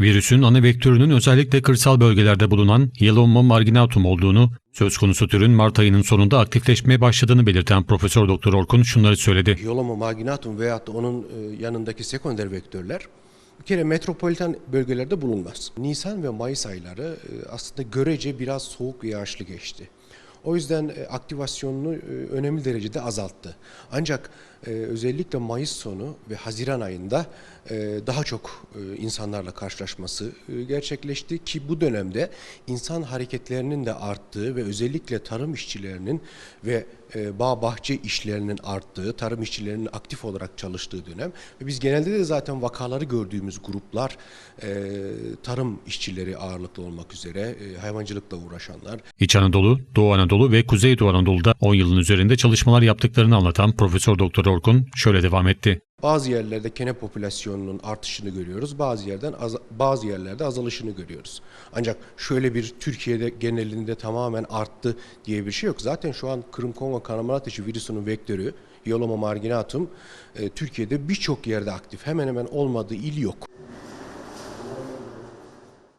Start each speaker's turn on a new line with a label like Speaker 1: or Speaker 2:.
Speaker 1: Virüsün ana vektörünün özellikle kırsal bölgelerde bulunan Yellow marginatum olduğunu, söz konusu türün Mart ayının sonunda aktifleşmeye başladığını belirten Profesör Doktor Orkun şunları söyledi.
Speaker 2: Hyoloma marginatum veyahut da onun e, yanındaki sekonder vektörler bir kere metropolitan bölgelerde bulunmaz. Nisan ve Mayıs ayları e, aslında görece biraz soğuk ve yağışlı geçti. O yüzden e, aktivasyonunu önemli derecede azalttı. Ancak e, özellikle Mayıs sonu ve Haziran ayında e, daha çok e, insanlarla karşılaşması e, gerçekleşti ki bu dönemde insan hareketlerinin de arttığı ve özellikle tarım işçilerinin ve bağ bahçe işlerinin arttığı, tarım işçilerinin aktif olarak çalıştığı dönem ve biz genelde de zaten vakaları gördüğümüz gruplar tarım işçileri ağırlıklı olmak üzere hayvancılıkla uğraşanlar,
Speaker 1: İç Anadolu, Doğu Anadolu ve Kuzeydoğu Anadolu'da 10 yılın üzerinde çalışmalar yaptıklarını anlatan Profesör Doktor Orkun şöyle devam etti.
Speaker 2: Bazı yerlerde kene popülasyonunun artışını görüyoruz, bazı yerden az- bazı yerlerde azalışını görüyoruz. Ancak şöyle bir Türkiye'de genelinde tamamen arttı diye bir şey yok. Zaten şu an Kırım Kongo kanamalı ateşi virüsünün vektörü Yoloma marginatum e, Türkiye'de birçok yerde aktif. Hemen hemen olmadığı il yok.